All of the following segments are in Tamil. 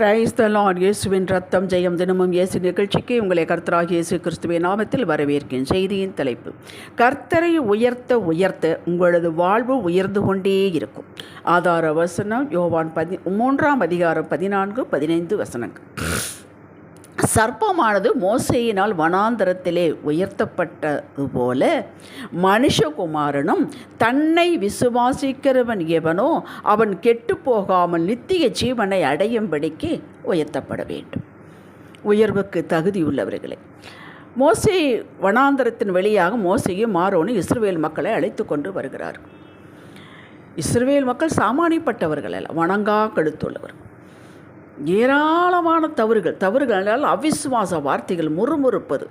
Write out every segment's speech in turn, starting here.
பிரைஸ் த லார்ட் இயேசுவின் ரத்தம் ஜெயம் தினமும் இயேசு நிகழ்ச்சிக்கு உங்களை கர்த்தராக இயேசு கிறிஸ்துவின் நாமத்தில் வரவேற்கிறேன் செய்தியின் தலைப்பு கர்த்தரை உயர்த்த உயர்த்த உங்களது வாழ்வு உயர்ந்து கொண்டே இருக்கும். ஆதார வசனம் யோவான் பதி மூன்றாம் அதிகாரம் பதினான்கு பதினைந்து வசனங்கள். சர்ப்பமானது மோசையினால் வனாந்தரத்திலே உயர்த்தப்பட்டது போல மனுஷகுமாரனும் தன்னை விசுவாசிக்கிறவன் எவனோ அவன் கெட்டு போகாமல் நித்திய ஜீவனை அடையும்படிக்கு உயர்த்தப்பட வேண்டும். உயர்வுக்கு தகுதியுள்ளவர்களே மோசை வனாந்தரத்தின் வழியாக மோசையும் மாறோனும் இஸ்ரேல் மக்களை அழைத்து கொண்டு வருகிறார்கள். இஸ்ரேல் மக்கள் சாமானியப்பட்டவர்கள் அல்ல வணங்கா கழுத்துள்ளவர்கள் ஏராளமான தவறுகள் தவறுகளால் அவிசுவாச வார்த்தைகள் முறுமுறுப்பது.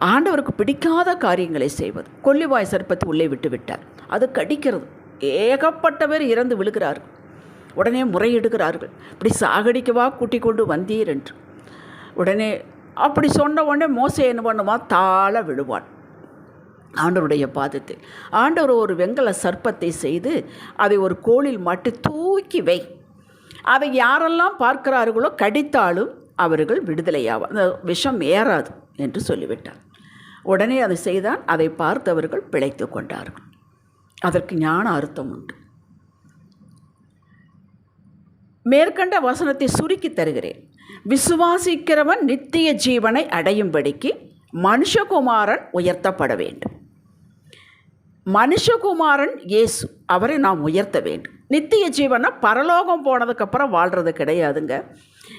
ஆண்டவருக்கு பிடிக்காத காரியங்களை செய்வது. கொல்லிவாய் சர்ப்பத்தை உள்ளே விட்டு விட்டார். அது கடிக்கிறது. ஏகப்பட்ட பேர் இறந்து விழுகிறார்கள் உடனே முறையிடுகிறார்கள். இப்படி சாகடிக்கவா கூட்டிக் கொண்டு வந்தீர் என்று. உடனே அப்படி சொன்ன உடனே மோசை என்ன பண்ணுமா தாழ விழுவான். ஆண்டவருடைய பாதத்தில். ஆண்டவர் ஒரு வெங்கல சர்ப்பத்தை செய்து அதை ஒரு கோளில் மாட்டி தூக்கி வை. அதை யாரெல்லாம் பார்க்கிறார்களோ கடித்தாலும் அவர்கள் விடுதலையாவா அந்த விஷம் ஏறாது என்று சொல்லிவிட்டார். உடனே அதை செய்தால் அதை பார்த்தவர்கள் பிழைத்து கொண்டார்கள். அதற்கு ஞான அர்த்தம் உண்டு. மேற்கண்ட வசனத்தை சுருக்கி தருகிறேன். விசுவாசிக்கிறவன் நித்திய ஜீவனை அடையும்படிக்கு மனுஷகுமாரன் உயர்த்தப்பட வேண்டும். மனுஷகுமாரன் இயேசு. அவரை நாம் உயர்த்த வேண்டும். நித்திய ஜீவனை பரலோகம் போனதுக்கப்புறம் வாழ்கிறது கிடையாதுங்க.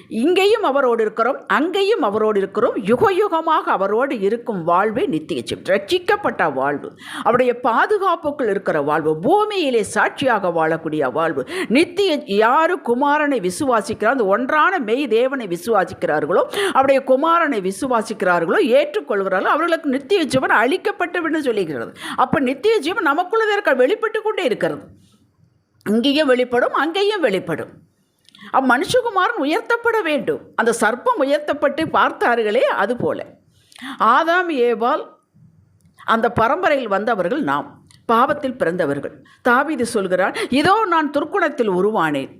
இங்கேயும் அவரோடு இருக்கிறோம் அங்கேயும் அவரோடு இருக்கிறோம். யுக யுகமாக அவரோடு இருக்கும் வாழ்வே நித்திய ஜீவன். ரட்சிக்கப்பட்ட வாழ்வு. அவருடைய பாதுகாப்புக்குள் இருக்கிற வாழ்வு. பூமியிலே சாட்சியாக வாழக்கூடிய வாழ்வு. நித்திய யாரு குமாரனை விசுவாசிக்கிறார் அந்த ஒன்றான மெய் தேவனை விசுவாசிக்கிறார்களோ அவருடைய குமாரனை விசுவாசிக்கிறார்களோ ஏற்றுக்கொள்கிறார்களோ அவர்களுக்கு நித்திய ஜீவன் அளிக்கப்பட்டு சொல்லுகிறது அப்போ நித்திய ஜீவன் நமக்குள்ளதே இருக்க வெளிப்பட்டு கொண்டே இருக்கிறது. இங்கேயும் வெளிப்படும் அங்கேயும் வெளிப்படும். அம்மனுஷகுமாரன் உயர்த்தப்பட வேண்டும். அந்த சர்ப்பம் உயர்த்தப்பட்டு பார்த்தார்களே அதுபோல. ஆதாம் ஏவால் அந்த பரம்பரையில் வந்தவர்கள் நாம். பாவத்தில் பிறந்தவர்கள். தாவிது சொல்கிறான் இதோ நான் துர்க்குணத்தில் உருவானேன்.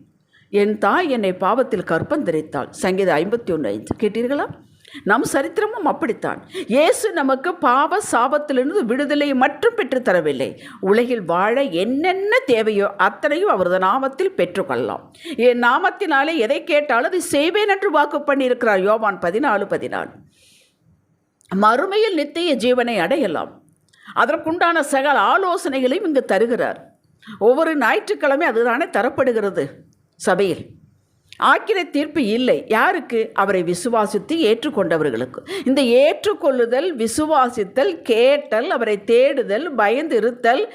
என் தாய் என்னை பாவத்தில் கற்பந்தரித்தாள் சங்கீதம் ஐம்பத்தி ஒன்று ஐந்து. கேட்டீர்களா? நம் சரித்திரமும் அப்படித்தான். இயேசு நமக்கு பாவ சாபத்திலிருந்து விடுதலை மட்டும் பெற்றுத்தரவில்லை. உலகில் வாழ என்னென்ன தேவையோ அத்தனையும் அவரது நாமத்தில் பெற்றுக்கொள்ளலாம். என் நாமத்தினாலே எதை கேட்டாலும் அதை செய்வேன் என்று வாக்கு பண்ணியிருக்கிறார் யோவான் பதினாலு பதினாலு. மறுமையில் நித்திய ஜீவனை அடையலாம். அதற்குண்டான சகல ஆலோசனைகளையும் இங்கு தருகிறார். ஒவ்வொரு ஞாயிற்றுக்கிழமை அதுதானே தரப்படுகிறது சபையில். ஆக்கிர தீர்ப்பு இல்லை. யாருக்கு? அவரை விசுவாசித்து ஏற்றுக்கொண்டவர்களுக்கு. இந்த ஏற்றுக்கொள்ளுதல் விசுவாசித்தல் கேட்டல் அவரை தேடுதல் பயந்து இருத்தல்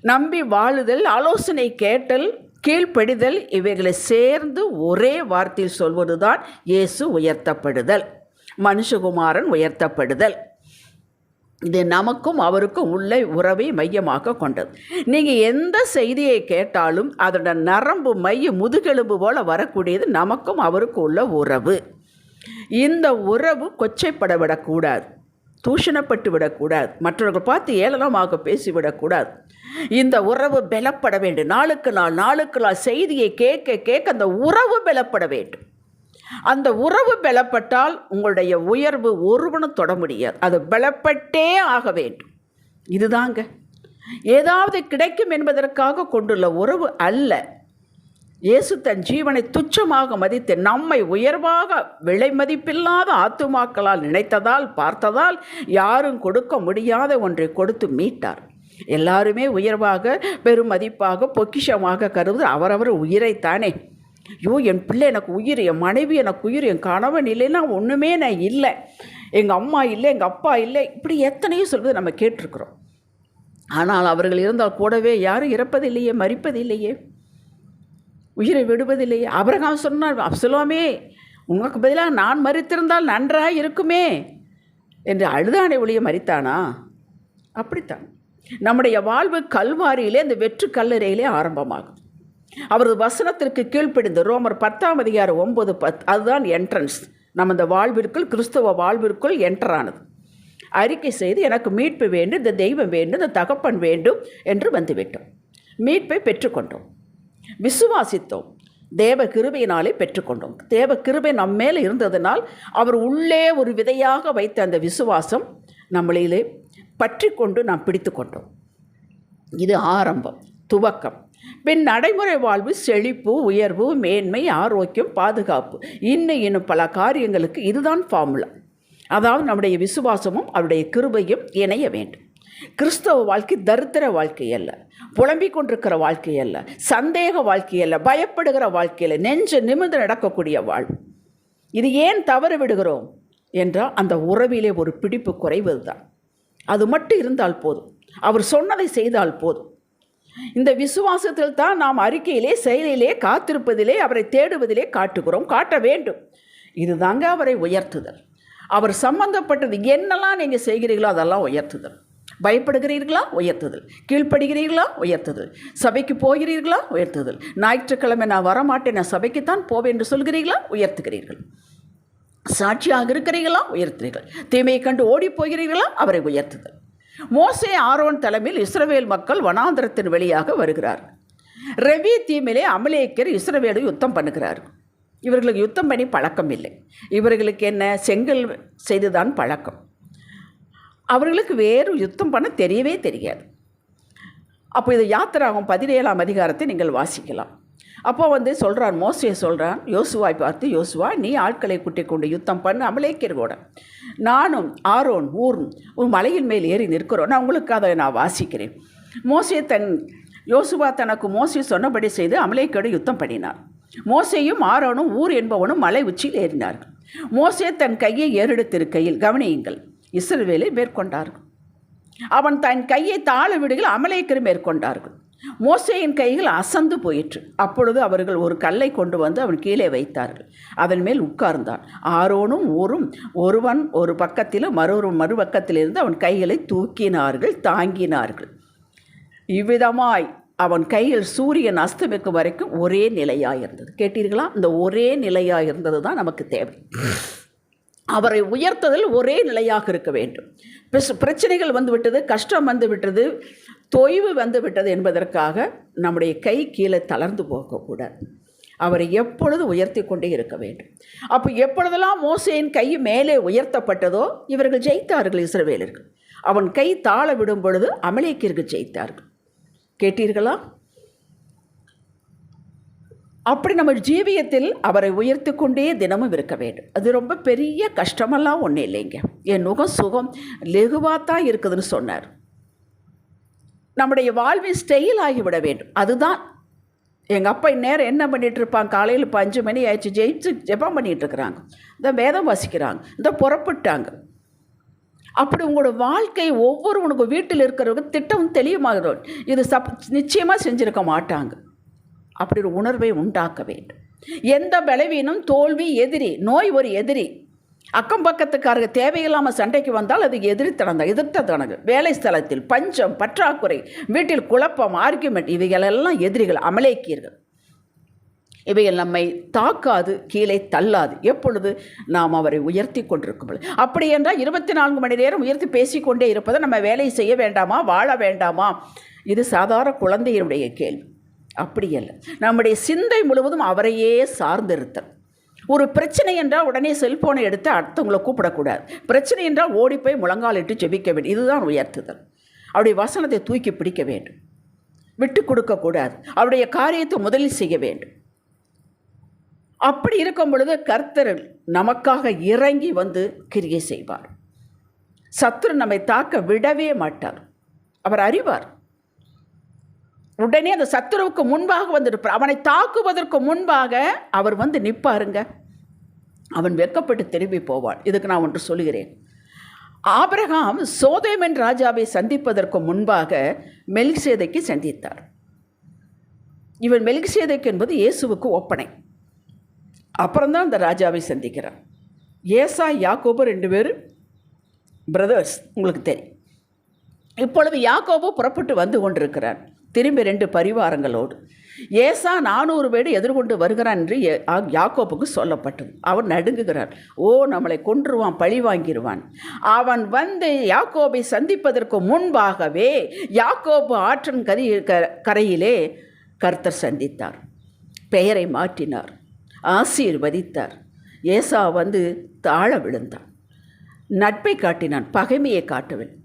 நம்பி வாழுதல் ஆலோசனை கேட்டல் கீழ்ப்படிதல் இவைகளை சேர்ந்து ஒரே வார்த்தையில் சொல்வதுதான் இயேசு உயர்த்தப்படுதல். மனுஷகுமாரன் உயர்த்தப்படுதல். இது நமக்கும் அவருக்கும் உள்ள உறவை மையமாக கொண்டது. நீங்கள் எந்த செய்தியை கேட்டாலும் அதோட நரம்பு மைய முதுகெலும்பு போல் வரக்கூடியது நமக்கும் அவருக்கும் உள்ள உறவு. இந்த உறவு கொச்சைப்பட விடக்கூடாது தூஷணப்பட்டு விடக்கூடாது மற்றவர்கள் பார்த்து ஏளனமாக பேசிவிடக்கூடாது. இந்த உறவு பலப்பட வேண்டும். நாளுக்கு நாள் நாளுக்கு நாள் செய்தியை கேட்க கேட்க அந்த உறவு பலப்பட வேண்டும். அந்த உறவு பலப்பட்டால் உங்களுடைய உயர்வு ஒருவனும் தொட முடியாது. அது பலப்பட்டே ஆக வேண்டும். இதுதாங்க. ஏதாவது கிடைக்கும் என்பதற்காக கொண்டுள்ள உறவு அல்ல. இயேசு தன் ஜீவனை துச்சமாக மதித்து நம்மை உயர்வாக விலை மதிப்பில்லாத ஆத்துமாக்களால் நினைத்ததால் பார்த்ததால் யாரும் கொடுக்க முடியாத ஒன்றை கொடுத்து மீட்டார். எல்லாருமே உயர்வாக பெருமதிப்பாக பொக்கிஷமாக கருது அவரவர் உயிரைத்தானே. ஐயோ என் பிள்ளை எனக்கு உயிர் என் மனைவி எனக்கு உயிர் என் கணவன் இல்லைன்னா ஒன்றுமே நான் இல்லை. எங்கள் அம்மா இல்லை எங்கள் அப்பா இல்லை. இப்படி எத்தனையோ சொல்வது நம்ம கேட்டிருக்கிறோம். ஆனால் அவர்கள் இருந்தால் கூடவே யாரும் இறப்பதில்லையே மறிப்பதில்லையே உயிரை விடுவதில்லையே. அபரகாம் சொன்னார் அப்சலோமே உனக்கு பதிலாக நான் மறித்திருந்தால் நன்றாக இருக்குமே என்று அழுதானை ஒளிய மறித்தானா அப்படித்தான். நம்முடைய வாழ்வு கல்வாரியிலே இந்த வெற்று கல்லறையிலே ஆரம்பமாகும். அவரது வசனத்திற்கு கீழ்ப்பிடிந்து ரோமர் பத்தாம் அதிகாரம் ஒன்பது பத் அதுதான் என்ட்ரன்ஸ் நம்ம இந்த வாழ்விற்குள் கிறிஸ்தவ வாழ்விற்குள் என்டரானது அறிக்கை செய்து எனக்கு மீட்பு வேண்டும் இந்த தெய்வம் வேண்டும் இந்த தகப்பன் வேண்டும் என்று வந்துவிட்டோம். மீட்பை பெற்றுக்கொண்டோம். விசுவாசித்தோம். தேவ கிருபையினாலே பெற்றுக்கொண்டோம். தேவ கிருபை நம்ம மேலே இருந்ததனால் அவர் உள்ளே ஒரு விதையாக வைத்த அந்த விசுவாசம் நம்மளிலே பற்றி கொண்டு நாம் பிடித்து கொண்டோம் இது ஆரம்பம் துவக்கம். பின் நடைமுறை வாழ்வு செழிப்பு உயர்வு மேன்மை ஆரோக்கியம் பாதுகாப்பு. இன்னும் இன்னும் பல காரியங்களுக்கு இதுதான் ஃபார்முலா அதாவது நம்முடைய விசுவாசமும் அவருடைய கிருபையும் இணைய வேண்டும். கிறிஸ்தவ வாழ்க்கை தரித்திர வாழ்க்கை அல்ல. புலம்பிக் கொண்டிருக்கிற வாழ்க்கை அல்ல. சந்தேக வாழ்க்கை அல்ல. பயப்படுகிற வாழ்க்கையில் நெஞ்ச நிமிர்ந்து நடக்கக்கூடிய வாழ்வு. இது ஏன் தவறு விடுகிறோம்? என்றால் அந்த உறவிலே ஒரு பிடிப்பு குறைவது தான் அது மட்டும் இருந்தால் போதும். அவர் சொன்னதை செய்தால் போதும். இந்த விசுவாசத்தில் தான் நாம் அறிக்கையிலே செயலிலே காத்திருப்பதிலே அவரை தேடுவதிலே காட்டுகிறோம் காட்ட வேண்டும். இதுதாங்க அவரை உயர்த்துதல். அவர் சம்பந்தப்பட்டது என்னெல்லாம் நீங்கள் செய்கிறீர்களோ அதெல்லாம் உயர்த்துதல். பயப்படுகிறீர்களா? உயர்த்துதல். கீழ்ப்படுகிறீர்களா? உயர்த்துதல். சபைக்கு போகிறீர்களா? உயர்த்துதல். ஞாயிற்றுக்கிழமை நான் வரமாட்டேன் நான் சபைக்குத்தான் போவேன் என்று சொல்கிறீர்களா? உயர்த்துகிறீர்கள். சாட்சியாக இருக்கிறீர்களா? உயர்த்துகிறீர்கள். தீமையை கண்டு ஓடி போகிறீர்களா? அவரை உயர்த்துதல். மோசே ஆரோன் தலைமையில் இஸ்ரவேல் மக்கள் வனாந்திரத்தின் வழியாக வருகிறார். ரவி தீமையிலே அமலேக்கர் இஸ்ரவேலை யுத்தம் பண்ணுகிறார். இவர்களுக்கு யுத்தம் பண்ணி பழக்கம் இல்லை. இவர்களுக்கு என்ன? செங்கல் செய்துதான் பழக்கம். அவர்களுக்கு வேறு யுத்தம் பண்ண தெரியவே தெரியாது. அப்போ இது யாத்திராகும் பதினேழாம் அதிகாரத்தை நீங்கள் வாசிக்கலாம். அப்போ வந்து சொல்கிறான் மோசையை சொல்கிறான் யோசுவாய் பார்த்து யோசுவா நீ ஆட்களை கூட்டிக் கொண்டு யுத்தம் பண்ணு அமலேக்கரோட நானும் ஆரோன் ஊர் ஒரு மலையின் மேல் ஏறி நிற்கிறோம். நான் உங்களுக்கு அதை நான் வாசிக்கிறேன். மோசே தன் யோசுவா தனக்கு மோசே சொன்னபடி செய்து அமலேக்கோடு யுத்தம் பண்ணினார். மோசையும் ஆரோனும் ஊர் என்பவனும் மலை உச்சியில் ஏறினார்கள். மோசே தன் கையை ஏறெடுத்திருக்கையில் கவனியுங்கள் இஸ்ரவேலை மேற்கொண்டார்கள். அவன் தன் கையை தாழ விடுகள் அமலேக்கர் மேற்கொண்டார்கள். மோசையின் கைகள் அசந்து போயிற்று. அப்பொழுது அவர்கள் ஒரு கல்லை கொண்டு வந்து அவன் கீழே வைத்தார்கள். அதன் மேல் உட்கார்ந்தான். ஆரோனும் ஊரும் ஒருவன் ஒரு பக்கத்திலும் மற்றொரு மறுபக்கத்திலிருந்து அவன் கைகளை தூக்கினார்கள் தாங்கினார்கள். இவ்விதமாய் அவன் கையில் சூரியன் அஸ்தமிக்கும் வரைக்கும் ஒரே நிலையாக இருந்தது கேட்டீர்களா? இந்த ஒரே நிலையாக இருந்தது தான் நமக்கு தேவை. அவரை உயர்த்ததில் ஒரே நிலையாக இருக்க வேண்டும். பிரச்சனைகள் வந்துவிட்டது கஷ்டம் வந்து விட்டது தொய்வு வந்துவிட்டது என்பதற்காக நம்முடைய கை கீழே தளர்ந்து போகக்கூடாது அவரை எப்பொழுது உயர்த்தி கொண்டே இருக்க வேண்டும். அப்போ எப்பொழுதெல்லாம் மோசையின் கை மேலே உயர்த்தப்பட்டதோ இவர்கள் ஜெயித்தார்கள் இஸ்ரவேலர்கள். அவன் கை தாழ விடும் பொழுது அமலேக்கியர்கள் ஜெயித்தார்கள். கேட்டீர்களா? அப்படி நம்ம ஜீவியத்தில் அவரை உயர்த்தி கொண்டே தினமும் இருக்க வேண்டும். அது ரொம்ப பெரிய கஷ்டமெல்லாம் ஒன்றும் இல்லைங்க. என் நுகம் சுகம் லெகுவாக தான் இருக்குதுன்னு சொன்னார். நம்முடைய வாழ்வின் ஸ்டைல் ஆகிவிட வேண்டும். அதுதான். எங்கள் அப்பா இந்நேரம் என்ன பண்ணிகிட்ருப்பாங்க இருப்பாங்க? காலையில் இப்போ அஞ்சு மணி ஆயிடுச்சு. ஜெயிச்சு ஜெபம் பண்ணிட்டு இருக்கிறாங்க. இந்த வேதம் வாசிக்கிறாங்க. இந்த புறப்பட்டாங்க. அப்படி உங்களோட வாழ்க்கை ஒவ்வொருவனுக்கு வீட்டில் இருக்கிறவங்க திட்டம் தெளிவுமாகிறோம் இது சப் நிச்சயமாக செஞ்சுருக்க மாட்டாங்க. அப்படி ஒரு உணர்வை உண்டாக்க வேண்டும். எந்த பலவீனம் தோல்வி எதிரி நோய் ஒரு எதிரி அக்கம் பக்கத்துக்காரங்க தேவையில்லாமல் சண்டைக்கு வந்தால் அது எதிர்த்தனம் தான் எதிர்த்ததனது வேலை ஸ்தலத்தில் பஞ்சம் பற்றாக்குறை வீட்டில் குழப்பம் ஆர்கியூமெண்ட் இவைகளெல்லாம் எதிரிகள் அமலேக்கியர்கள். இவைகள் நம்மை தாக்காது கீழே தள்ளாது. எப்பொழுது நாம் அவரை உயர்த்தி கொண்டிருக்கும் பொழுது அப்படி என்றால் இருபத்தி நான்கு மணி நேரம் உயர்த்தி பேசிக்கொண்டே இருப்பதை நம்ம வேலை செய்ய வேண்டாமா வாழ வேண்டாமா? இது சாதாரண குழந்தையினுடைய கேள்வி. அப்படி அல்ல. நம்முடைய சிந்தை முழுவதும் அவரையே சார்ந்திருத்தல். ஒரு பிரச்சனை என்றால் உடனே செல்போனை எடுத்து அடுத்தவங்களை கூப்பிடக்கூடாது. பிரச்சனை என்றால் ஓடி போய் முழங்காலிட்டு ஜெபிக்க வேண்டும். இதுதான் உயர்த்துதல். அவருடைய வசனத்தை தூக்கி பிடிக்க வேண்டும். விட்டு கொடுக்கக்கூடாது அவருடைய காரியத்தை முதலில் செய்ய வேண்டும். அப்படி இருக்கும் பொழுது கர்த்தர் நமக்காக இறங்கி வந்து கிரியை செய்வார். சத்ரு நம்மை தாக்க விடவே மாட்டார். அவர் அறிவார். உடனே அந்த சத்துருவுக்கு முன்பாக வந்திருப்பார். அவனை தாக்குவதற்கு முன்பாக அவர் வந்து நிற்பாருங்க அவன் வெட்கப்பட்டு திரும்பி போவான். இதுக்கு நான் ஒன்று சொல்கிறேன் ஆபிரகாம் சோதேமன் ராஜாவை சந்திப்பதற்கு முன்பாக மெல்கிசேதைக்கு சந்தித்தார். இவன் மெல்கிசேதைக்கு என்பது இயேசுவுக்கு ஒப்பனை. அப்புறம்தான் அந்த ராஜாவை சந்திக்கிறான் ஏசா யாக்கோபு ரெண்டு பேரும் பிரதர்ஸ் உங்களுக்கு தெரியும். இப்பொழுது யாக்கோபு புறப்பட்டு வந்து கொண்டிருக்கிறார். திரும்பி ரெண்டு பரிவாரங்களோடு. ஏசா நானூறு பேர் எதிர்கொண்டு வருகிறான் என்று யாக்கோப்புக்கு சொல்லப்பட்டது. அவன் நடுங்குகிறார். ஓ நம்மளை கொன்றுவான் பழி வாங்கிடுவான் அவன் வந்து யாக்கோபை சந்திப்பதற்கு முன்பாகவே யாக்கோபு ஆற்றின் கதி க- கரையிலே கர்த்தர் சந்தித்தார். பெயரை மாற்றினார். ஆசீர்வதித்தார். ஏசா வந்து தாழ விழுந்தான். நட்பை காட்டினான் பகைமையை காட்டவில்லை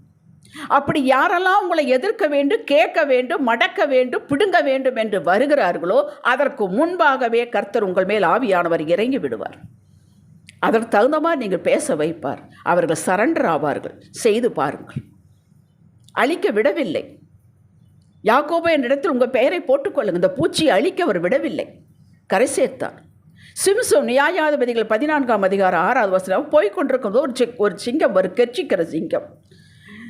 அப்படி யாரெல்லாம் உங்களை எதிர்க்க வேண்டும் கேட்க வேண்டும் மடக்க வேண்டும் பிடுங்க வேண்டும் என்று வருகிறார்களோ அதற்கு முன்பாகவே கர்த்தர் உங்கள் மேல் ஆவியானவர் இறங்கி விடுவார். அதற்கு தகுந்த மாதிரி நீங்கள் பேச வைப்பார். அவர்கள் சரண்டர் ஆவார்கள். செய்து பாருங்கள். அழிக்க விடவில்லை. யாக்கோபோ என்னிடத்தில் உங்கள் பெயரை போட்டுக்கொள்ளுங்க இந்த பூச்சியை அழிக்க அவர் விடவில்லை. கரை சேர்த்தார் சிம்சம் நியாயாதிபதிகள் பதினான்காம் அதிகாரம் ஆறாவது வசனம் போய் ஒரு ஒரு சிங்கம் ஒரு கெச்சிக்கிற சிங்கம்.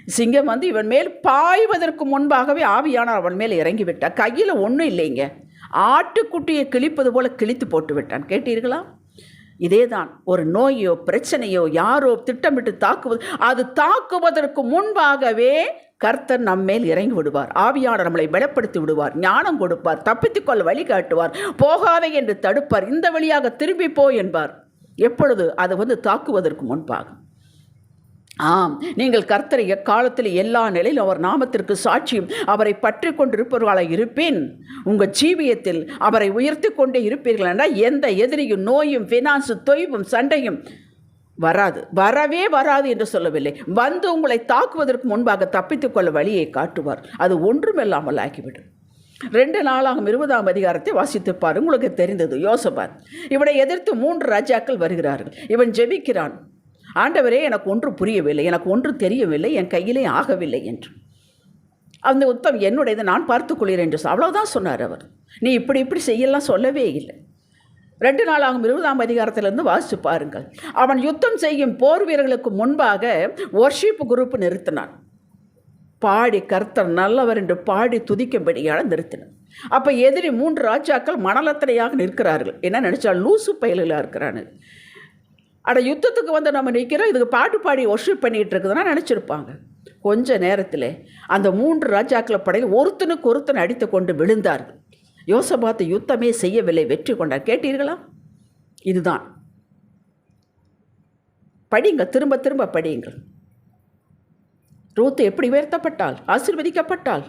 சிங்கம் வந்து இவன் மேல் பாய்வதற்கு முன்பாகவே ஆவியானார் அவன் மேல் இறங்கிவிட்டான் கையில் ஒன்றும் இல்லைங்க. ஆட்டுக்குட்டியை கிழிப்பது போல கிழித்து போட்டு விட்டான். கேட்டீர்களா? இதேதான் ஒரு நோயோ பிரச்சனையோ யாரோ திட்டமிட்டு தாக்குவது அது தாக்குவதற்கு முன்பாகவே கர்த்தர் நம்மேல் இறங்கி விடுவார். ஆவியாளர் நம்மளை பலப்படுத்தி விடுவார். ஞானம் கொடுப்பார். தப்பித்துக்கொள்ள வழி காட்டுவார். போகாதே என்று தடுப்பார். இந்த வழியாக திரும்பி போ என்பார். எப்பொழுது? அது வந்து தாக்குவதற்கு முன்பாகும் ஆம் நீங்கள் கர்த்தரை எக்காலத்தில் எல்லா நிலையிலும் அவர் நாமத்திற்கு சாட்சியும் அவரை பற்றி கொண்டிருப்பவர்களாக இருப்பேன். உங்கள் ஜீவியத்தில் அவரை உயர்த்தி கொண்டே இருப்பீர்கள் என்றால் எந்த எதிரியும் நோயும் ஃபினான்ஸு தொய்வும் சண்டையும் வராது. வரவே வராது என்று சொல்லவில்லை. வந்து உங்களை தாக்குவதற்கு முன்பாக தப்பித்துக்கொள்ள வழியை காட்டுவார். அது ஒன்றுமில்லாமல் ஆகிவிடும். ரெண்டு நாளாகும் இருபதாம் அதிகாரத்தை வாசித்துப்பார். உங்களுக்கு தெரிந்தது யோசபார் இவனை எதிர்த்து மூன்று ராஜாக்கள் வருகிறார்கள். இவன் ஜெபிக்கிறான். ஆண்டவரே எனக்கு ஒன்று புரியவில்லை எனக்கு ஒன்று தெரியவில்லை என் கையிலே ஆகவில்லை என்று. அந்த உத்தம் என்னுடையது நான் பார்த்துக்கொள்கிறேன் என்று அவ்வளோதான் சொன்னார் அவர். நீ இப்படி இப்படி செய்யலாம் சொல்லவே இல்லை. ரெண்டு நாள் ஆகும் இருபதாம் அதிகாரத்திலிருந்து வாசித்து பாருங்கள். அவன் யுத்தம் செய்யும் போர் வீரர்களுக்கு முன்பாக ஒர்ஷிப் குரூப் நிறுத்தினான். பாடி கர்த்தர் நல்லவர் என்று பாடி துதிக்கும்படியாக நிறுத்தினான் அப்போ எதிரி மூன்று ராஜாக்கள் மணலத்தனையாக நிற்கிறார்கள். என்ன நினச்சா லூசு பயல்களாக இருக்கிறானு ஆனால் யுத்தத்துக்கு வந்து நம்ம நிற்கிறோம் இதுக்கு பாட்டு பாடி ஒர்ஷிப் பண்ணிகிட்டு இருக்குதுன்னா நினச்சிருப்பாங்க. கொஞ்ச நேரத்தில் அந்த மூன்று ராஜாக்களை படையில் ஒருத்தனுக்கு ஒருத்தன் அடித்து கொண்டு விழுந்தார்கள். யோசபாத்து யுத்தமே செய்யவில்லை வெற்றி கொண்டார். கேட்டீர்களா? இதுதான். படிங்க திரும்ப திரும்ப படியுங்கள். ரூத்து எப்படி உயர்த்தப்பட்டால் ஆசிர்வதிக்கப்பட்டால்?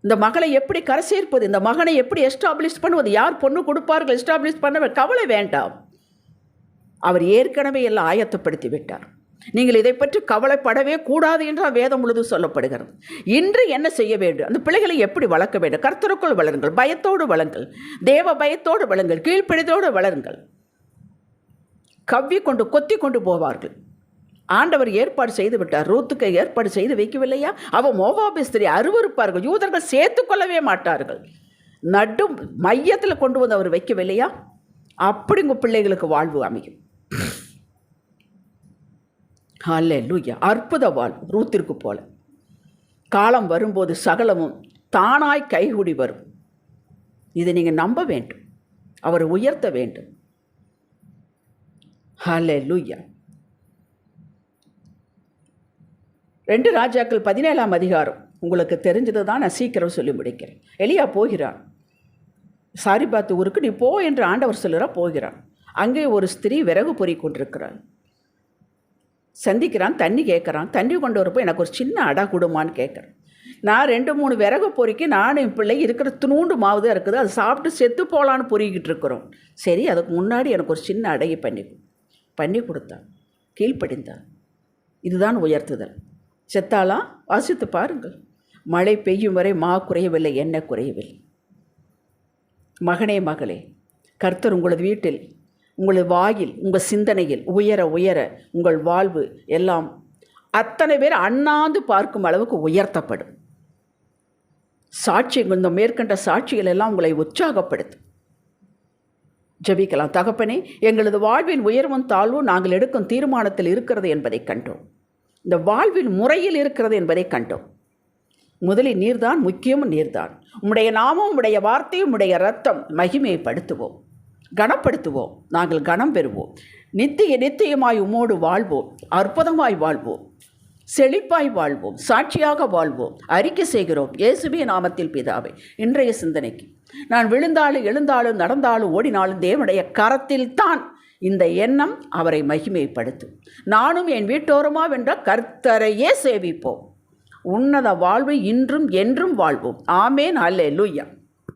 இந்த மகளை எப்படி கரை சேர்ப்பது இந்த மகனை எப்படி எஸ்டாப்ளிஷ் பண்ணுவது யார் பொண்ணு கொடுப்பார்கள் எஸ்டாப்ளிஷ் பண்ண கவலை வேண்டாம். அவர் ஏற்கனவே எல்லாம் ஆயத்தப்படுத்தி விட்டார். நீங்கள் இதை பற்றி கவலைப்படவே கூடாது என்றால் வேதம் முழுதும் சொல்லப்படுகிறது. இன்று என்ன செய்ய வேண்டும்? அந்த பிள்ளைகளை எப்படி வளர்க்க வேண்டும்? கர்த்தருக்குள் வளருங்கள் பயத்தோடு வளருங்கள் தேவ பயத்தோடு வளருங்கள் கீழ்ப்பிடிதோடு வளருங்கள். கவ்வி கொண்டு கொத்தி கொண்டு போவார்கள். ஆண்டவர் ஏற்பாடு செய்து விட்டார். ரூத்துக்கு ஏற்பாடு செய்து வைக்கவில்லையா? அவன் மோகாபிஸ்திரி அருவறுப்பார்கள் யூதர்கள் சேர்த்து கொள்ளவே மாட்டார்கள். நடும் மையத்தில் கொண்டு வந்து அவர் வைக்கவில்லையா? அப்படி உங்கள் பிள்ளைகளுக்கு வாழ்வு அமையும். ஹாலே லூயா அற்புத வாழ்வு ரூத்திற்கு போல. காலம் வரும்போது சகலமும் தானாய் கைகூடி வரும். இதை நீங்கள் நம்ப வேண்டும். அவரை உயர்த்த வேண்டும். ஹலே லூயா ரெண்டு ராஜாக்கள் பதினேழாம் அதிகாரம். உங்களுக்கு தெரிஞ்சது தான் நான் சீக்கிரம் சொல்லி முடிக்கிறேன். எலியா போகிறான். சாரி பார்த்து ஊருக்கு நீ போ என்று ஆண்டவர் சொல்லுறா போகிறான். அங்கே ஒரு ஸ்திரீ விறகு பொறி கொண்டிருக்கிறாள். சந்திக்கிறான் தண்ணி கேட்குறான். தண்ணி கொண்டு வரப்போ எனக்கு ஒரு சின்ன அடை கொடுமான்னு கேட்குறேன். நான் ரெண்டு மூணு விறகு பொறிக்கி நானும் என் பிள்ளை இருக்கிற துணூண்டு மாவு தான் இருக்குது. அதை சாப்பிட்டு செத்து போகலான்னு பொறிக்கிட்டு இருக்கிறோம். சரி அதுக்கு முன்னாடி எனக்கு ஒரு சின்ன அடையை பண்ணி பண்ணி கொடுத்தான் கீழ்ப்படிந்தான் இதுதான் உயர்த்துதல். செத்தாலாம் வாசித்து பாருங்கள். மழை பெய்யும் வரை மா குறையவில்லை என்ன குறையவில்லை. மகனே மகளே கர்த்தர் உங்களது வீட்டில் உங்கள் வாயில் உங்கள் சிந்தனையில் உயர உயர உங்கள் வாழ்வு எல்லாம் அத்தனை பேர் அண்ணாந்து பார்க்கும் அளவுக்கு உயர்த்தப்படும். சாட்சி இந்த மேற்கண்ட சாட்சிகள் எல்லாம் உங்களை உற்சாகப்படுத்தும். ஜபிக்கலாம். தகப்பனே எங்களது வாழ்வின் உயர்வும் தாழ்வும் நாங்கள் எடுக்கும் தீர்மானத்தில் இருக்கிறது என்பதை கண்டோம். இந்த வாழ்வின் முறையில் இருக்கிறது என்பதை கண்டோம். முதலில் நீர்தான் முக்கியமும் நீர்தான். உம்முடைய நாமம் உம்முடைய வார்த்தையும் உம்முடைய ரத்தம் மகிமைப்படுத்துவோம். கனப்படுத்துவோம். நாங்கள் கனம் பெறுவோம். நித்திய நித்தியமாய் உமோடு வாழ்வோம். அற்புதமாய் வாழ்வோம். செழிப்பாய் வாழ்வோம். சாட்சியாக வாழ்வோம். அறிக்கை செய்கிறோம். இயேசுவே நாமத்தில் பிதாவை. இன்றைய சிந்தனைக்கு நான் விழுந்தாலும் எழுந்தாலும் நடந்தாலும் ஓடினாலும் தேவனுடைய கரத்தில் தான் இந்த எண்ணம் அவரை மகிமைப்படுத்தும். நானும் என் வீட்டோரமா வென்ற கர்த்தரையே சேவிப்போம். உன்னத வாழ்வு இன்றும் என்றும் வாழ்வோம். ஆமேன். அல்ல லூயா